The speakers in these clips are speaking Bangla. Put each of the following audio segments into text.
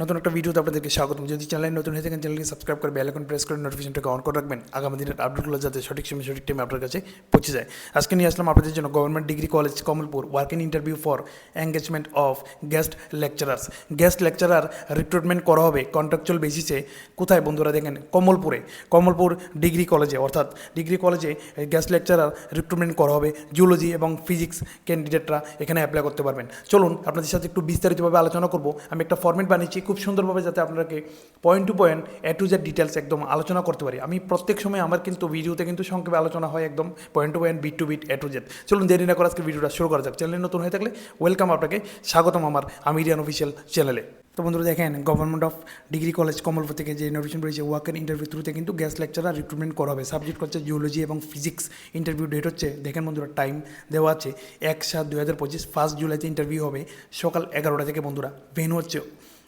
নতুন একটা ভিডিওতে আপনাদেরকে স্বাগতম। যদি চ্যানেলে নতুন হয়ে থাকেন চ্যানেলকে সাবস্ক্রাইব করে বেল আইকন প্রেস করে নোটিফিকেশনটাকে অন করে রাখবেন। আগামী দিনের আপডেটগুলো যাতে সঠিক সময়, সঠিক টাইমে আপনার কাছে পৌঁছে যায়। আজকে নিয়ে আসলাম আপনাদের জন্য government degree college Kamalpur walk in interview for engagement of guest lecturers guest lecturer recruitment করা হবে কন্ট্রাকচুয়াল বেসিসে কোথায় বন্ধুরা দেখেন? কমলপুরে। কমলপুর ডিগ্রি কলেজে অর্থাৎ ডিগ্রি কলেজে গেস্ট লেকচারার রিক্রুটমেন্ট করা হবে। জুলজি এবং ফিজিক্স ক্যান্ডিডেটরা এখানে অ্যাপ্লাই করতে পারবেন। চলুন, আপনাদের সাথে একটু বিস্তারিতভাবে আলোচনা করব। আমি একটা ফর্মেট বানিয়েছি খুব সুন্দরভাবে যাতে আপনাকে point to point A to Z details একদম আলোচনা করতে পারি। আমি প্রত্যেক সময় আমার কিন্তু ভিডিওতে কিন্তু সংক্ষেপে আলোচনা হয় একদম point to point bit to bit A to Z চলুন দেরি না করে আজকে ভিডিওটা শুরু করা যাক। চ্যানেলে নতুন হয়ে থাকলে ওয়েলকাম আপনাকে, স্বাগতম আমার আমিরিয়ান অফিসিয়াল চ্যানেলে তো বন্ধুরা দেখেন government of degree college Kamalpur থেকে যে নোটিফিকেশন রয়েছে ওয়ার্কের ইন্টারভিউ থ্রুতে কিন্তু গ্যাস লেকচারার রিক্রুটমেন্ট করা হবে। সাবজেক্ট হচ্ছে জিওলজি এবং ফিজিক্স ইন্টারভিউ ডেট হচ্ছে, দেখেন বন্ধুরা টাইম দেওয়া আছে, এক সাত দুই হাজার পঁচিশ ফার্স্ট জুলাইতে ইন্টারভিউ হবে, সকাল এগারোটা থেকে বন্ধুরা। ভেনু হচ্ছে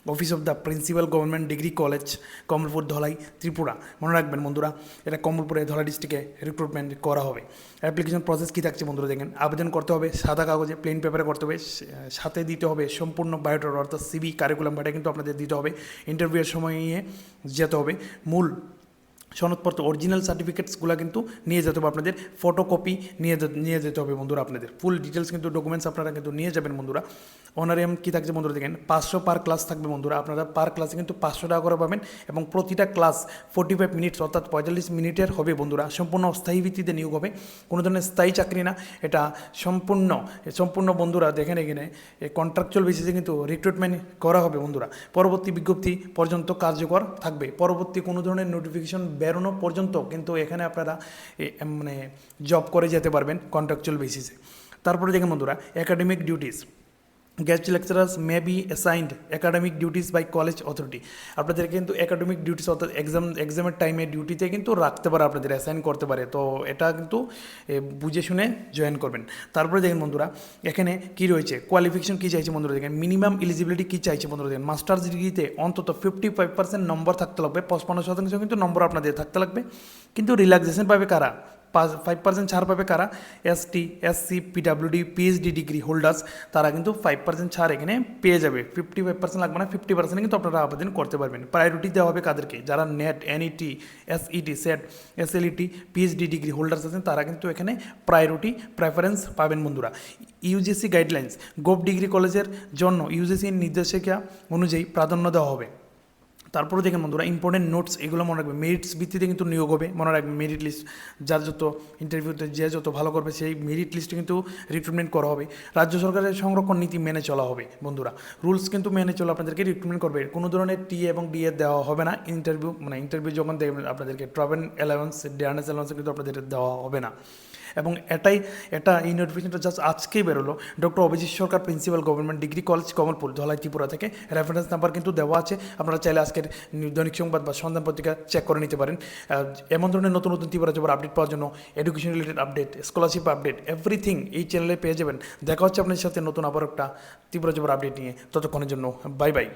office of the principal government degree college, Kamalpur, Dhalai, Tripura. মনে রাখবেন বন্ধুরা, এটা কমলপুরে ধলাই ডিস্ট্রিক্টে রিক্রুটমেন্ট করা হবে। অ্যাপ্লিকেশন প্রসেস কী থাকছে বন্ধুরা দেখেন, আবেদন করতে হবে, সাদা কাগজে প্লেন পেপারে করতে হবে সাথে দিতে হবে সম্পূর্ণ বায়োডাটা অর্থাৎ সিবি কারিকুলাম বাটা কিন্তু আপনাদের দিতে হবে। ইন্টারভিউয়ের সময় নিয়ে যেতে হবে। মূল সনদপত্র অরিজিনাল সার্টিফিকেটসগুলো কিন্তু নিয়ে যেতে হবে আপনাদের ফটোকপি নিয়ে নিয়ে যেতে হবে বন্ধুরা আপনাদের। ফুল ডিটেলস কিন্তু ডকুমেন্টস আপনারা কিন্তু নিয়ে যাবেন বন্ধুরা। অনারিয়াম কী থাকছে বন্ধুরা দেখেন, পাঁচশো পার ক্লাস থাকবে বন্ধুরা। আপনারা পার ক্লাসে কিন্তু পাঁচশো টাকা করে পাবেন এবং প্রতিটা ক্লাস ফোর্টি ফাইভ মিনিটস অর্থাৎ পঁয়তাল্লিশ মিনিটের হবে বন্ধুরা। সম্পূর্ণ অস্থায়ী ভিত্তিতে নিয়োগ হবে। কোনো ধরনের স্থায়ী চাকরি না। এটা সম্পূর্ণ সম্পূর্ণ বন্ধুরা দেখেন এখানে কন্ট্রাকচুয়াল বেসিসে কিন্তু রিক্রুটমেন্ট করা হবে বন্ধুরা। পরবর্তী বিজ্ঞপ্তি পর্যন্ত কার্যকর থাকবে। পরবর্তী কোনো ধরনের নোটিফিকেশন বেরোনো পর্যন্ত কিন্তু এখানে আপনারা মানে জব করে যেতে পারবেন কন্ট্রাকচুয়াল বেসিসে তারপরে দেখেন বন্ধুরা academic duties guest lecturers may be assigned academic duties by college authority আপনাদের কিন্তু একাডেমিক ডিউটিস অর্থাৎ এক্সাম এক্সামের টাইমে ডিউটিতে কিন্তু রাখতে পারে, আপনাদের অ্যাসাইন করতে পারে। তো এটা কিন্তু বুঝে শুনে জয়েন করবেন। তারপরে দেখেন বন্ধুরা, এখানে কি রয়েছে? কোয়ালিফিকেশন কী চাইছে বন্ধুরা দেখেন? মিনিমাম এলিজিবিলিটি কী চাইছে বন্ধুরা দেখেন? মাস্টার্স ডিগ্রিতে অন্তত ফিফটি ফাইভ পার্সেন্ট নম্বর থাকতে লাগবে, পঁচপান্ন শতাংশ কিন্তু নম্বর আপনাদের থাকতে লাগবে। কিন্তু রিল্যাক্সেশন পাবে কারা? ফাইভ পার্সেন্ট ছাড় পাবে কারা? S T S C PWD PhD degree holders তারা কিন্তু ফাইভ পার্সেন্ট ছাড় এখানে পেয়ে যাবে। ফিফটি ফাইভ পার্সেন্ট লাগবে না ফিফটি পার্সেন্ট কিন্তু আপনারা আবেদন করতে পারবেন। প্রায়োরিটি দেওয়া হবে কাদেরকে? যারা NET NET SET SET SLET PhD degree holders আছেন, তারা কিন্তু এখানে প্রায়োরিটি প্রেফারেন্স পাবেন বন্ধুরা। ইউজিসি গাইডলাইন্স গোভ ডিগ্রি কলেজের জন্য ইউজিসির নির্দেশিকা অনুযায়ী প্রাধান্য দেওয়া হবে। তারপরে দেখেন বন্ধুরা ইম্পর্টেন্ট নোটস এগুলো মনে রাখবে। মেরিটস ভিত্তিতে কিন্তু নিয়োগ হবে। মনে রাখবে মেরিট লিস্ট যার যত ইন্টারভিউতে যে যত ভালো করবে, সেই মেরিট লিস্টে কিন্তু রিক্রুটমেন্ট করা হবে। রাজ্য সরকারের সংরক্ষণ নীতি মেনে চলা হবে বন্ধুরা। রুলস কিন্তু মেনে চলে আপনাদেরকে রিক্রুটমেন্ট করবে। কোনো ধরনের টি এবং ডি দেওয়া হবে না। ইন্টারভিউ মানে ইন্টারভিউ যখন দেবেন, আপনাদেরকে ট্রাভেল অ্যালাউন্স ডিয়ারনেস অ্যালাউন্স কিন্তু আপনাদের দেওয়া হবে না। এবং এটাই, এটা এই নোটিফিকেশনটা জাস্ট আজকেই বেরোলো। Doctor Abhijit Sarkar principal government degree college Kamalpur, Dhalai, Tripura থেকে। রেফারেন্স নাম্বার কিন্তু দেওয়া আছে। আপনারা চাইলে আজকের দৈনিক সংবাদ বা সন্ধান পত্রিকা চেক করে নিতে পারেন। এমন ধরনের নতুন নতুন ত্রিপুরা জবের আপডেট পাওয়ার জন্য education related update scholarship update everything এই চ্যানেলে পেয়ে যাবেন। দেখা হচ্ছে আপনার সাথে নতুন আবার একটা ত্রিপুরা জবের আপডেট নিয়ে। ততক্ষণের জন্য বাই বাই